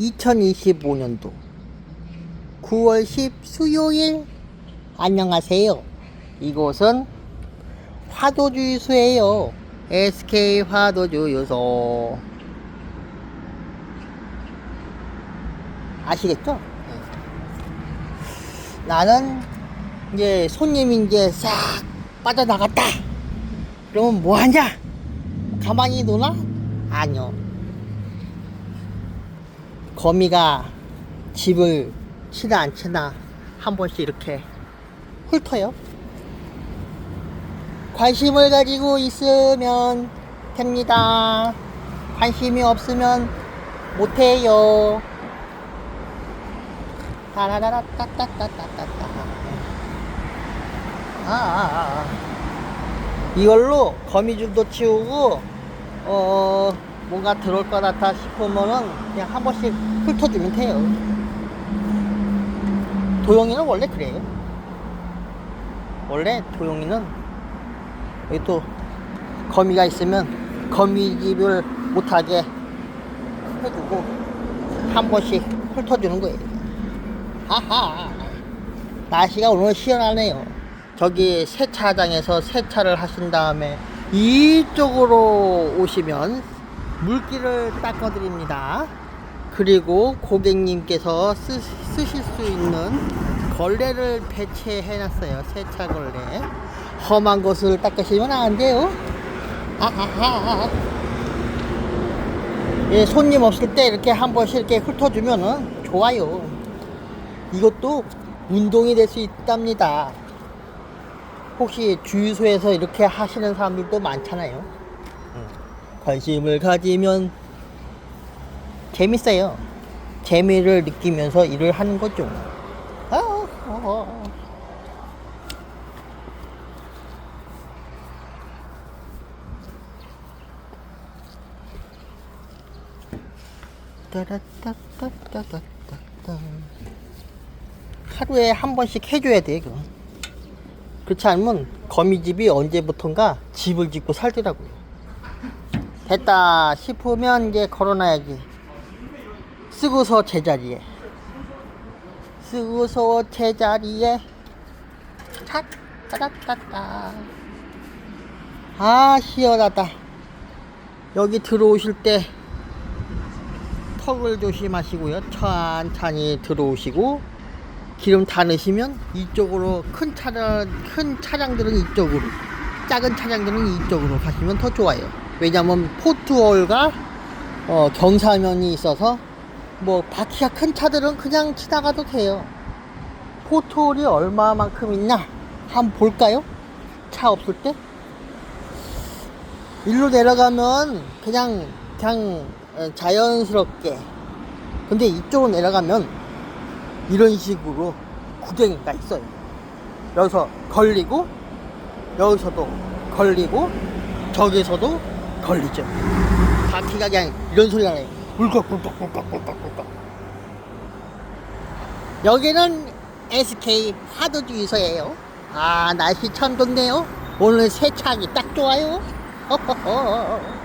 2025년도 9월 10 수요일 안녕하세요. 이곳은 화도주유소예요. SK 화도주유소. 아시겠죠? 네. 나는 이제 손님이 이제 싹 빠져나갔다. 그러면 뭐 하냐? 가만히 노나? 아니요. 거미가 집을 치나 안 치나 한 번씩 이렇게 훑어요. 관심을 가지고 있으면 됩니다. 관심이 없으면 못해요. 따라라라 따따따따따. 아, 아, 아. 이걸로 거미줄도 치우고, 어, 뭔가 들어올 것 같아 싶으면은 그냥 한 번씩 훑어주면 돼요. 도용이는 원래 그래요. 원래 도용이는 여기 또 거미가 있으면 거미집을 못하게 해주고 한 번씩 훑어주는 거예요. 하하. 날씨가 오늘 시원하네요. 저기 세차장에서 세차를 하신 다음에 이쪽으로 오시면 물기를 닦아드립니다. 그리고 고객님께서 쓰, 쓰실 수 있는 걸레를 배치해 놨어요. 세차 걸레. 험한 곳을 닦으시면 안 돼요. 아하하. 예, 손님 없을 때 이렇게 한 번씩 이렇게 훑어주면은 좋아요. 이것도 운동이 될 수 있답니다. 혹시 주유소에서 이렇게 하시는 사람들도 많잖아요. 관심을 가지면 재밌어요. 재미를 느끼면서 일을 하는 거죠. 아, 어, 어. 하루에 한 번씩 해줘야 돼, 그거. 그렇지 않으면 거미집이 언제부턴가 집을 짓고 살더라고요. 됐다 싶으면 이제 걸어놔야지. 쓰고서 제자리에. 쓰고서 제자리에. 탁, 따닥따따. 아, 시원하다. 여기 들어오실 때 턱을 조심하시고요. 천천히 들어오시고 기름 다 넣으시면 이쪽으로 큰 차량 큰 차량들은 이쪽으로 작은 차량들은 이쪽으로 가시면 더 좋아요. 왜냐면 포트홀과 어, 경사면이 있어서 뭐 바퀴가 큰 차들은 그냥 지나가도 돼요. 포트홀이 얼마만큼 있나 한번 볼까요? 차 없을 때 일로 내려가면 그냥 그냥 어, 자연스럽게 근데 이쪽으로 내려가면 이런 식으로 구덩이가 있어요. 여기서 걸리고 여기서도 걸리고 저기서도 걸리죠. 바퀴가 그냥 이런 소리가 나요. 울컥울컥울컥울컥울컥. 여기는 SK 화도주유소예요. 아 날씨 참 좋네요. 오늘 세차하기 딱 좋아요.